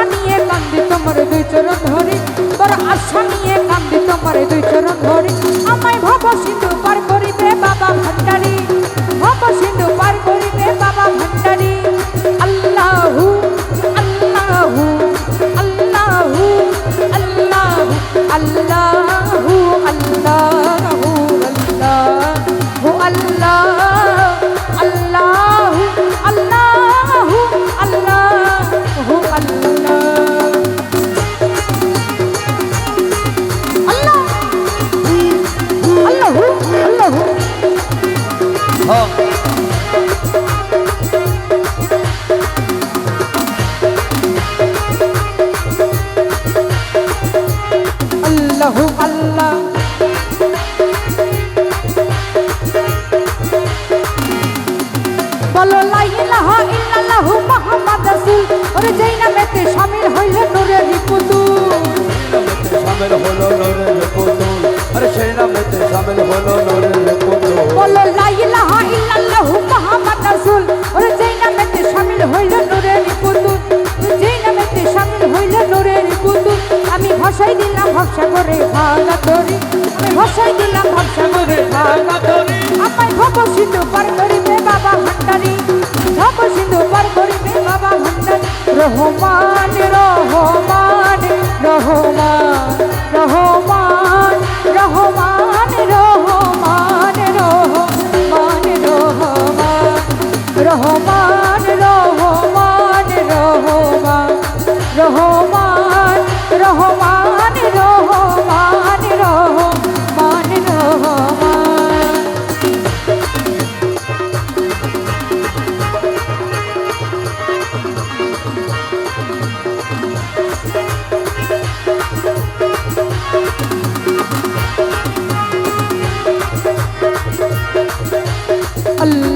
আশা নিয়ে কান্দি তোমার দুই চরণ ধরে। বড় আশা নিয়ে কান্দি তোমার দুই চরণ ধরি। আমায় ভাবো সিন্ধু 啊 দিলাম ভরসা করে ভাগা তরি আমি ভাষাই দিলাম ভরসা করে ভাগা তরি আমায় ভব সিন্ধু পার করিবে বাবা ভান্ডারি। ভব সিন্ধু পার করিবে বাবা ভান্ডারি। রহমান রহমান।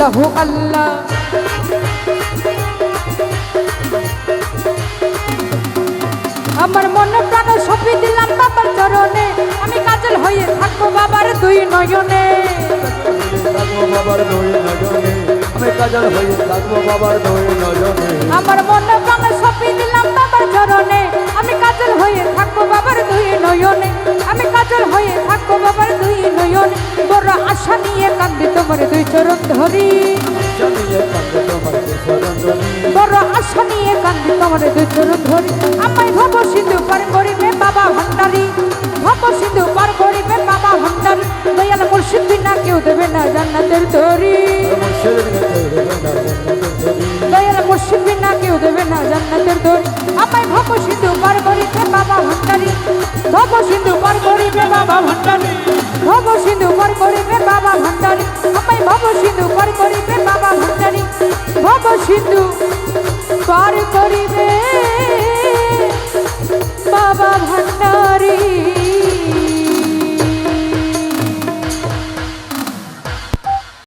আল্লাহু আল্লাহ। আমার মনে প্রাণ সপি দিলাম বাবার চরণে। আমি কাজল হয়ে থাকব বাবার দুই নয়নে। বাবার দুই আমি কাজল হয়ে থাকব বাবার দুই নজনে আমার মনে প্রাণ সপি দিলাম বাবার চরণে। আমি কাজল হয়ে থাকব বাবার দুই নয়নে। দুই চরণ ধরি। আমায় ভব সিন্ধু পার করিবে বাবা ভান্ডারি। ভব সিন্ধু পার করিবে বাবা ভান্ডারি। দয়াল মুর্শিদ বিনা কেউ দেবে না জান্নাতের না দয়াল মুর্শিদ বিনা কেউ দেবে না জান্নাতের তরি।